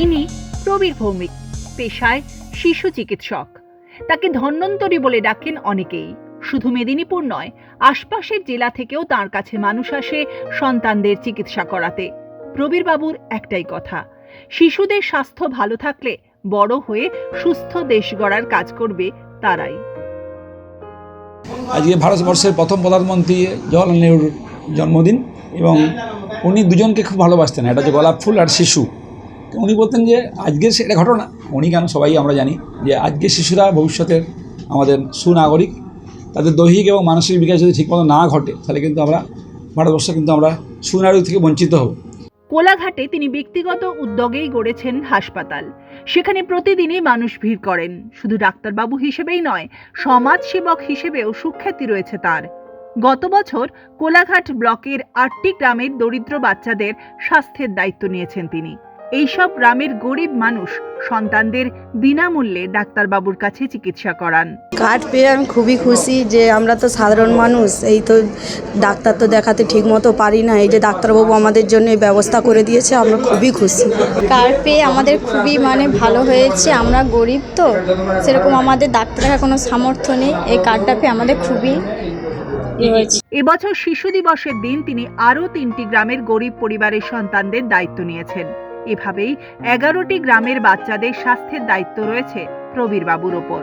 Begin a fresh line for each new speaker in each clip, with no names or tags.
ইনি প্রবীর ভৌমিক, পেশায় শিশু চিকিৎসক। তাকে ধন্বন্তরী বলে ডাকেন অনেকেই। শুধু মেদিনীপুর নয়, আশপাশের জেলা থেকেও তার কাছে মানুষ আসে সন্তানদের চিকিৎসা করাতে। প্রবীর বাবুর একটাই কথা, শিশুদের স্বাস্থ্য ভালো থাকলে বড় হয়ে সুস্থ দেশ গড়ার কাজ করবে তারাই।
আজকে ভারতবর্ষের প্রথম প্রধানমন্ত্রী জওয়াহরলাল নেহরুর জন্মদিন এবং উনি দুজনকে খুব ভালোবাসতেন এটা হচ্ছে গোলাপ ফুল আর শিশু। উনি বলতেন যে আজকের সেটা ঘটনা। উনি কেন সবাই আমরা জানি যে আজকের শিশুরা ভবিষ্যতের আমাদের সুনাগরিক, তাদের দৈহিক এবং মানসিক বিকাশ যদি ঠিকমতো না ঘটে, তাহলে কিন্তু আমরা, ভারতবর্ষ কিন্তু আমরা সুনাগরিক থেকে বঞ্চিত হব।
কোলাঘাটে তিনি ব্যক্তিগত উদ্যোগেই গড়েছেন হাসপাতাল। সেখানে প্রতিদিনই মানুষ ভিড় করেন। শুধু ডাক্তারবাবু হিসেবেই নয়, সমাজসেবক হিসেবেও সুখ্যাতি রয়েছে তার। গত বছর কোলাঘাট ব্লকের আটটি গ্রামের দরিদ্র বাচ্চাদের স্বাস্থ্যের দায়িত্ব নিয়েছেন তিনি। এইসব গ্রামের গরিব মানুষ সন্তানদের বিনামূল্যে ডাক্তারবাবুর কাছে চিকিৎসা করান।
কার্ড পেয়ে আমি খুবই খুশি যে আমরা তো সাধারণ মানুষ এই তো ডাক্তার তো দেখাতে ঠিক মতো পারি না এই যে ডাক্তারবাবু আমাদের জন্য এই ব্যবস্থা করে দিয়েছে আমরা খুবই খুশি।
কার্ড পেয়ে আমাদের খুবই মানে ভালো হয়েছে আমরা গরিব তো সেরকম আমাদের ডাক্তার দেখার কোনো সামর্থ্য নেই এই কার্ডটা পেয়ে আমাদের খুবই
এবছর শিশু দিবসের দিন তিনি আরও তিনটি গ্রামের গরিব পরিবারের সন্তানদের দায়িত্ব নিয়েছেন। এভাবেই এগারোটি গ্রামের বাচ্চাদের স্বাস্থ্যের দায়িত্ব রয়েছে প্রবীর বাবুর ওপর।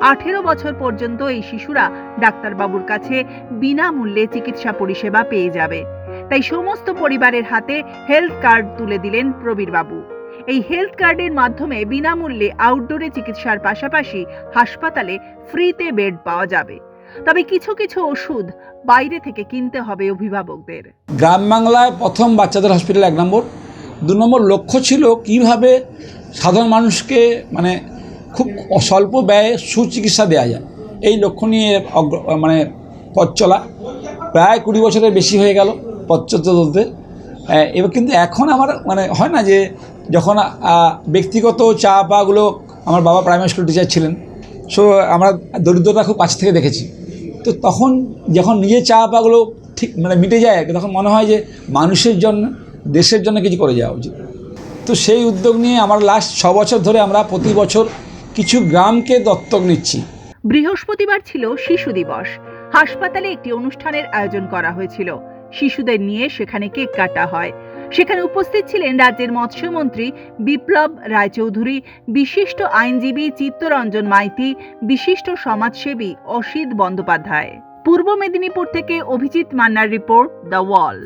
আঠেরো বছর পর্যন্ত এই শিশুরা ডাক্তারবাবুর কাছে বিনামূল্যে চিকিৎসা পরিষেবা পেয়ে যাবে। তাই সমস্ত পরিবারের হাতে হেলথ কার্ড তুলে দিলেন প্রবীর বাবু এই হেলথ কার্ডের মাধ্যমে বিনামূল্যে আউটডোরে চিকিৎসার পাশাপাশি হাসপাতালে ফ্রিতে বেড পাওয়া যাবে। তবে কিছু কিছু ওষুধ বাইরে থেকে কিনতে হবে অভিভাবকদের।
গ্রাম বাংলায় প্রথম বাচ্চাদের হসপিটাল এক নম্বর। দু নম্বর লক্ষ্য ছিল কীভাবে সাধারণ মানুষকে মানে খুব স্বল্প ব্যয়ে সুচিকিৎসা দেওয়া যায়। এই লক্ষ্য নিয়ে মানে পথ চলা প্রায় কুড়ি বছরের বেশি হয়ে গেল পথ চলতে চলতে। এবার কিন্তু এখন আমার মানে হয় না যে যখন ব্যক্তিগত চা পাগুলো আমার বাবা প্রাইমারি স্কুল টিচার ছিলেন, সো আমরা দরিদ্রতা খুব কাছ থেকে দেখেছি। তো তখন যখন নিজের চা পাগুলো ঠিক মানে মিটে যায়, তখন মনে হয় যে মানুষের জন্য দেশের জন্য কিছু করে যাওয়া উচিত। তো সেই উদ্যোগ নিয়ে আমার লাস্ট ছ বছর ধরে আমরা প্রতি বছর কিছু গ্রামকে দত্তক নিচ্ছি।
বৃহস্পতিবার ছিল শিশু দিবস। হাসপাতালে একটি অনুষ্ঠানের আয়োজন করা হয়েছিল। শিশুদের নিয়ে সেখানে কেক কাটা হয়। সেখানে উপস্থিত ছিলেন রাজ্যের মৎস্যমন্ত্রী বিপ্লব রায়চৌধুরী, বিশিষ্ট আইনজীবী চিত্তরঞ্জন মাইতি, বিশিষ্ট সমাজসেবী অসিত বন্দ্যোপাধ্যায়। পূর্ব মেদিনীপুর থেকে অভিজিৎ মান্নার রিপোর্ট দ্য ওয়াল।